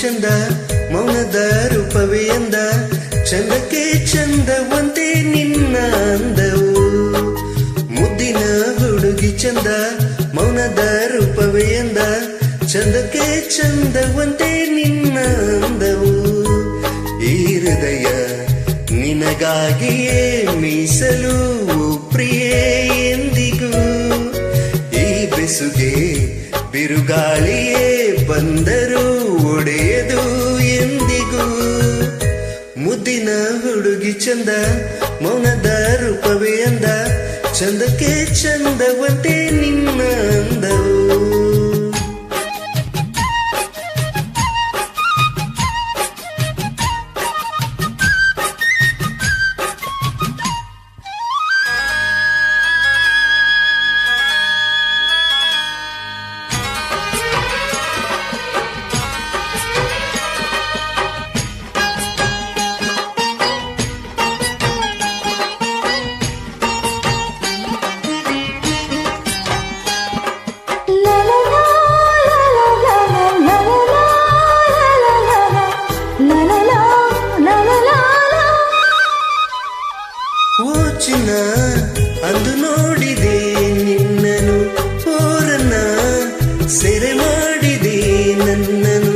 ಚಂದ, ಮೌನದ ರೂಪವೇ ಅಂದ. ಚಂದಕ್ಕೆ ಚಂದವಂತೆ ನಿನ್ನ ಅಂದವು. ಮುದ್ದಿನ ಹುಡುಗಿ ಚಂದ, ಮೌನದ ರೂಪವೇ ಅಂದ. ಚಂದಕ್ಕೆ ಚಂದವಂತೆ ನಿನ್ನ ಅಂದವು. ಈ ಹೃದಯ ನಿನಗಾಗಿಯೇ ಮೀಸಲು ಪ್ರಿಯೇ ಎಂದಿಗೂ. ಈ ಬೆಸುಗೆ ಬಿರುಗಾಳಿಯೇ ಬಂದರು ಮುದ್ದಿನ ಹುಡುಗಿ ಚಂದ ಮೌನದ ರೂಪವೇ ಅಂದ. ಚಂದಕ್ಕೆ ಚಂದವಂತೆ ನಿನ್ನ ಅಂದವು ಓ ಚಿನ್ನ ಅಂದು ನೋಡಿದೆ ನಿನ್ನನು ಓರನ್ನ ಸೆರೆ ಮಾಡಿದೆ ನನ್ನನು.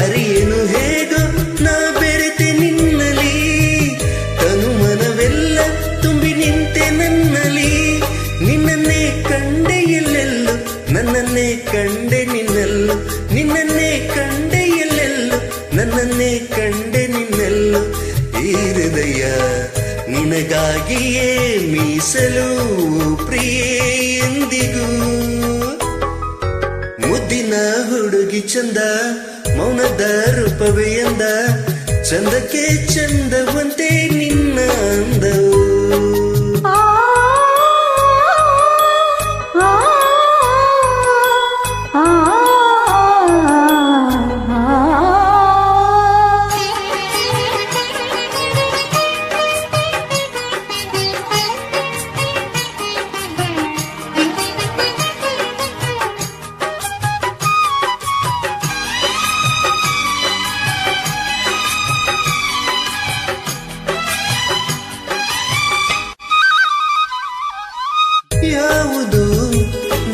ಅರಿಯನು ಹೇಗೋ ನಾ ಬೆರೆತೆ ನಿನ್ನಲಿ ತನು ಮನವೆಲ್ಲ ತುಂಬಿ ನಿಂತೆ ನನ್ನಲಿ ನಿನ್ನನ್ನೇ ಕಂಡೆ ಎಲ್ಲೆಲ್ಲೋ, ನನ್ನನ್ನೇ ಕಂಡೆ ನಿನ್ನಲ್ಲೋ, ನಿನ್ನನ್ನೇ ಕಂಡೆ ಎಲ್ಲೆಲ್ಲೋ, ನನ್ನನ್ನೇ ಕಂಡೆ ನಿನ್ನಲ್ಲೋ. ಈ ಹೃದಯ ನಿನಗಾಗಿಯೇ ಮೀಸಲು ಪ್ರಿಯೇ ಎಂದಿಗೂ. ಮುದ್ದಿನ ಹುಡುಗಿ ಚಂದ ಮೌನದ ರೂಪವೇ ಎಂದ ಚಂದಕ್ಕೆ ಚಂದವಂತೆ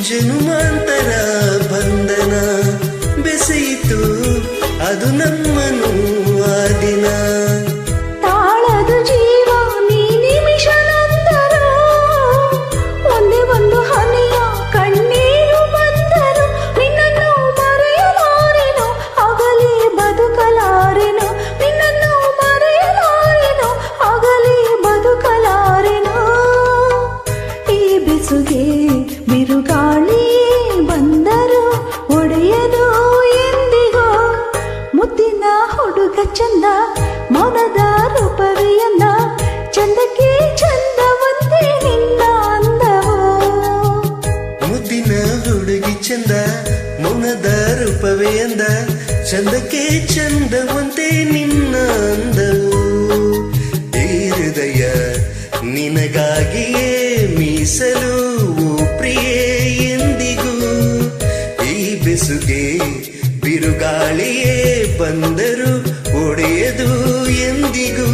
genoux. ಚಂದ, ಮೌನದ ರೂಪವಿಯನ್ನ, ಚಂದಕ್ಕೆ ಚಂದವಂತೆ ನಿನ್ನ ಅಂದವು. ಮುದ್ದಿನ ಹುಡುಗಿ ಚಂದ, ಮೌನದ ರೂಪವೇ ಅಂದ, ಚಂದಕ್ಕೆ ಚಂದವಂತೆ ನಿನ್ನ ಅಂದವು. ಈ ಹೃದಯ ನಿನಗಾಗಿಯೇ ಮೀಸಲು ಪ್ರಿಯೇ ಎಂದಿಗೂ. ಈ ಬೆಸುಗೆ ಬಿರುಗಾಳಿಯೇ ಬಂದರು ಒಡೆಯದು ಎಂದಿಗೂ